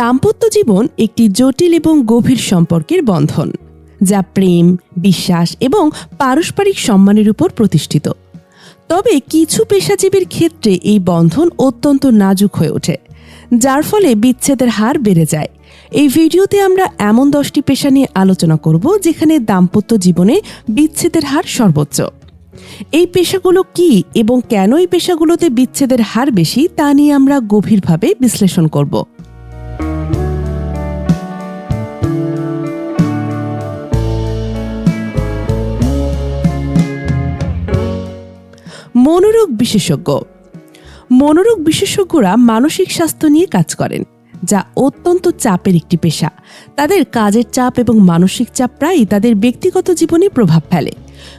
দাম্পত্য জীবন একটি জটিল এবং গভীর সম্পর্কের বন্ধন, যা প্রেম, বিশ্বাস এবং পারস্পরিক সম্মানের উপর প্রতিষ্ঠিত। তবে কিছু পেশাজীবীর ক্ষেত্রে এই বন্ধন অত্যন্ত নাজুক হয়ে ওঠে, যার ফলে বিচ্ছেদের হার বেড়ে যায়। এই ভিডিওতে আমরা এমন দশটি পেশা নিয়ে আলোচনা করব, যেখানে দাম্পত্য জীবনে বিচ্ছেদের হার সর্বোচ্চ। এই পেশাগুলো কি এবং কেন এই পেশাগুলোতে বিচ্ছেদের হার বেশি, তা নিয়ে আমরা গভীরভাবে বিশ্লেষণ করব। মনোরোগ বিশেষজ্ঞ। মনোরোগ বিশেষজ্ঞরা মানসিক স্বাস্থ্য নিয়ে কাজ করেন, যা অত্যন্ত চাপের একটি পেশা। তাদের কাজের চাপ এবং মানসিক চাপ প্রায়ই তাদের ব্যক্তিগত জীবনে প্রভাব ফেলে।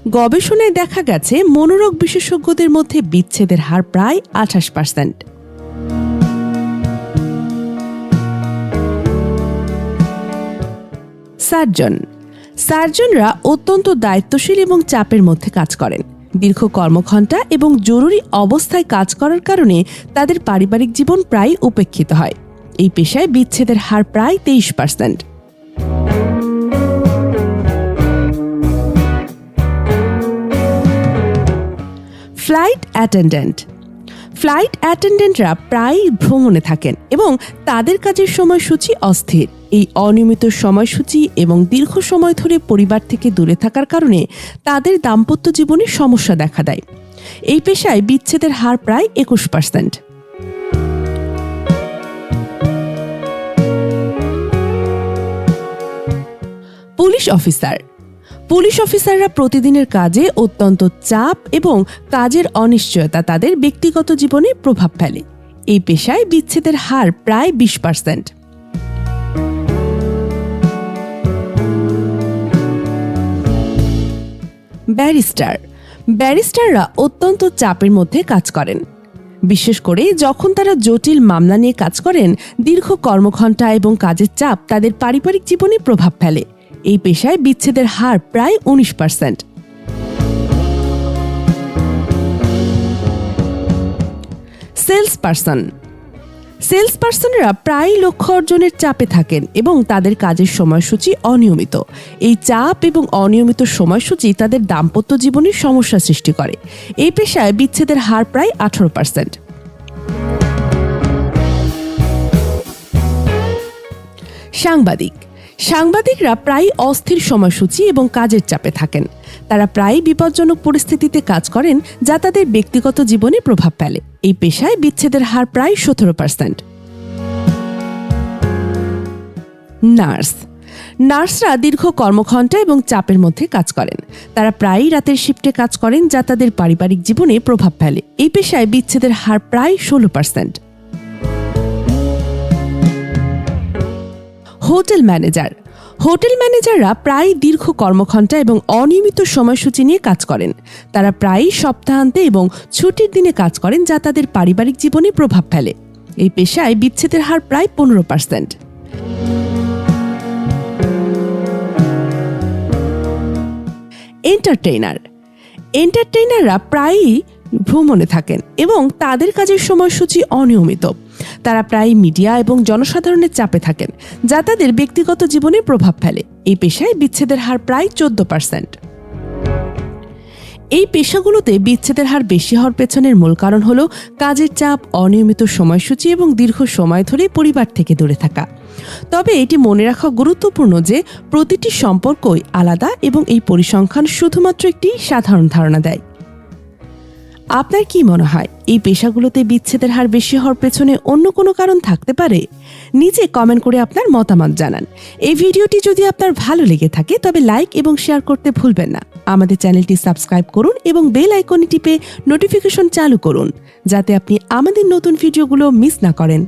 গবেষণায় দেখা গেছে, মনোরোগ বিশেষজ্ঞদের মধ্যে বিচ্ছেদের হার প্রায় আঠাশ পার্সেন্ট। সার্জন। সার্জনরা অত্যন্ত দায়িত্বশীল এবং চাপের মধ্যে কাজ করেন। দীর্ঘ কর্মঘণ্টা এবং জরুরি অবস্থায় কাজ করার কারণে তাদের পারিবারিক জীবন প্রায় উপেক্ষিত হয়। এই পেশায় বিচ্ছেদের হার প্রায় তেইশ পার্সেন্ট ফ্লাইট অ্যাটেন্ডেন্ট ফ্লাইট অ্যাটেন্ডেন্টরা প্রায়ই ভ্রমণে থাকেন এবং তাদের কাজের সময়সূচি অস্থির। এই অনিয়মিত সময়সূচি এবং দীর্ঘ সময় ধরে পরিবার থেকে দূরে থাকার কারণে তাদের দাম্পত্য জীবনে সমস্যা দেখা দেয়। এই পেশায় বিচ্ছেদের হার প্রায় একুশ পার্সেন্ট। Police officer. পুলিশ অফিসাররা প্রতিদিনের কাজে অত্যন্ত চাপ এবং কাজের অনিশ্চয়তা তাদের ব্যক্তিগত জীবনে প্রভাব ফেলে। এই পেশায় বিচ্ছেদের হার প্রায় বিশ পার্সেন্ট। ব্যারিস্টার। ব্যারিস্টাররা অত্যন্ত চাপের মধ্যে কাজ করেন। বিশেষ করে যখন তারা জটিল মামলা নিয়ে কাজ করেন, দীর্ঘ কর্মঘণ্টা এবং কাজের চাপ তাদের পারিবারিক জীবনে প্রভাব ফেলে। এই পেশায় বিচ্ছেদের হার প্রায় উনিশ পার্সেন্ট সেলস পার্সন সেলস পার্সনরা প্রায় লক্ষ্য অর্জনের চাপে থাকেন এবং তাদের কাজের সময়সূচি অনিয়মিত। এই চাপ এবং অনিয়মিত সময়সূচি তাদের দাম্পত্য জীবনে সমস্যা সৃষ্টি করে। এই পেশায় বিচ্ছেদের হার প্রায় আঠারো পার্সেন্ট সাংবাদিক সাংবাদিকরা প্রায় অস্থির সময়সূচি এবং কাজের চাপে থাকেন। তারা প্রায় বিপজ্জনক পরিস্থিতিতে কাজ করেন যা তাদের ব্যক্তিগত জীবনে প্রভাব ফেলে। এই পেশায় বিচ্ছেদের হার প্রায় সতেরো পার্সেন্ট। নার্স। নার্সরা দীর্ঘ কর্মঘণ্টা এবং চাপের মধ্যে কাজ করেন। তারা প্রায়ই রাতের শিফটে কাজ করেন যা তাদের পারিবারিক জীবনে প্রভাব ফেলে। এই পেশায় বিচ্ছেদের হার প্রায় ষোলো পার্সেন্ট। Hotel manager. হোটেল ম্যানেজাররা প্রায় দীর্ঘ কর্মঘণ্টা এবং অনিয়মিত সময়সূচি নিয়ে কাজ করেন। তারা প্রায়ই সপ্তাহান্তে এবং ছুটির দিনে কাজ করেন যা তাদের পারিবারিক জীবনে প্রভাব ফেলে। এই পেশায় বিচ্ছেদের হার প্রায় পনেরো পার্সেন্ট। এন্টারটেইনার। এন্টারটেইনাররা প্রায়ই ভ্রমণে থাকেন এবং তাদের কাজের সময়সূচি অনিয়মিত। তারা প্রায় মিডিয়া এবং জনসাধারণের চাপে থাকেন, যা তাদের ব্যক্তিগত জীবনে প্রভাব ফেলে। এই পেশায় বিচ্ছেদের হার প্রায় চোদ্দ পার্সেন্ট এই পেশাগুলোতে বিচ্ছেদের হার বেশি হওয়ার পেছনের মূল কারণ হলো কাজের চাপ, অনিয়মিত সময়সূচি এবং দীর্ঘ সময় ধরে পরিবার থেকে দূরে থাকা। তবে এটি মনে রাখা গুরুত্বপূর্ণ যে প্রতিটি সম্পর্কই আলাদা এবং এই পরিসংখ্যান শুধুমাত্র একটি সাধারণ ধারণা দেয়। আপনার কি মনে হয়, এই পেশাগুলোতে বিচ্ছেদের হার বেশি হওয়ার পেছনে অন্য কোনো কারণ থাকতে পারে? নিচে কমেন্ট করে আপনার মতামত জানান। এই ভিডিওটি যদি আপনার ভালো লেগে থাকে, তবে লাইক এবং শেয়ার করতে ভুলবেন না। আমাদের চ্যানেলটি সাবস্ক্রাইব করুন এবং বেল আইকনে টিপে নোটিফিকেশন চালু করুন, যাতে আপনি আমাদের নতুন ভিডিওগুলো মিস না করেন।